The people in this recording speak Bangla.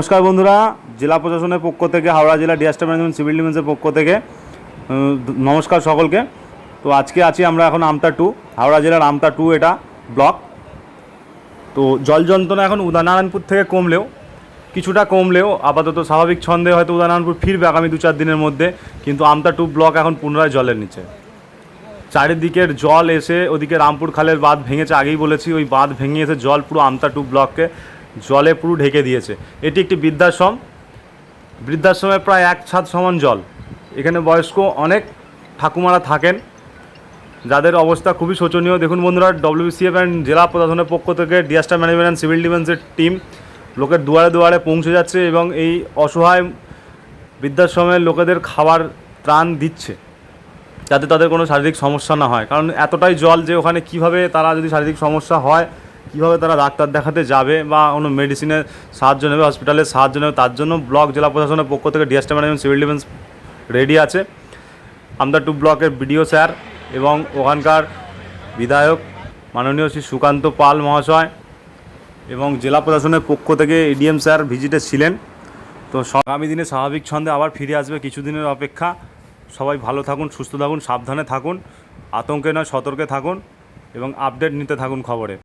নমস্কার বন্ধুরা, জেলা প্রশাসনের পক্ষ থেকে, হাওড়া জেলা ডিজাস্টার ম্যানেজমেন্ট সিভিল ডিফেন্সের পক্ষ থেকে নমস্কার সকলকে। তো আজকে আছি আমরা এখন আমতা টু, হাওড়া জেলার আমতা টু এটা ব্লক। তো জল যন্ত্রণা এখন উদয়নারায়ণপুর থেকে কমলেও, কিছুটা কমলেও, আপাতত স্বাভাবিক ছন্দে হয়তো উদয়নারায়ণপুর ফিরবে আগামী দু চার দিনের মধ্যে, কিন্তু আমতা টু ব্লক এখন পুনরায় জলের নিচে। চারিদিকের জল এসে ওদিকে রামপুর খালের বাঁধ ভেঙেছে, আগেই বলেছি, ওই বাঁধ ভেঙে এসে জল পুরো আমতা টু ব্লককে জলে পুরো ঢেকে দিয়েছে। এটি একটি বৃদ্ধাশ্রম। বৃদ্ধাশ্রমে প্রায় এক ছাদ সমান জল। এখানে বয়স্ক অনেক ঠাকুমারা থাকেন। যাদের অবস্থা খুবই শোচনীয়। দেখুন বন্ধুরা ডব্লিউসিএফ অ্যান্ড জেলা প্রশাসনের পক্ষ থেকে ডিজাস্টার ম্যানেজমেন্ট অ্যান্ড সিভিল ডিফেন্সের টিম লোকের দুয়ারে দুয়ারে পৌঁছে যাচ্ছে এবং এই অসহায় বৃদ্ধাশ্রমের লোকেদের খাবার, ত্রাণ দিচ্ছে যাতে তাদের কোনো শারীরিক সমস্যা না হয়। কারণ এতটাই জল যে ওখানে কীভাবে তারা যদি শারীরিক সমস্যা হয় কীভাবে তারা ডাক্তার দেখাতে যাবে বা কোনো মেডিসিনের সাহায্য নেবে হসপিটালের সাহায্য নেবে, তার জন্য ব্লক জেলা প্রশাসনের পক্ষ থেকে disaster management civil defence ready আছে। আমদা টু ব্লকের বিডিও স্যার এবং ওখানকার বিধায়ক মাননীয় শ্রী সুকান্ত পাল মহাশয় এবং জেলা প্রশাসনের পক্ষ থেকে এডিএম স্যার ভিজিটে ছিলেন। তো আগামী দিনে স্বাভাবিক ছন্দে আবার ফিরে আসবে কিছুদিনের অপেক্ষা। সবাই ভালো থাকুন, সুস্থ থাকুন, সাবধানে থাকুন, আতঙ্কে নয়, সতর্কে থাকুন এবং আপডেট নিতে থাকুন খবরে।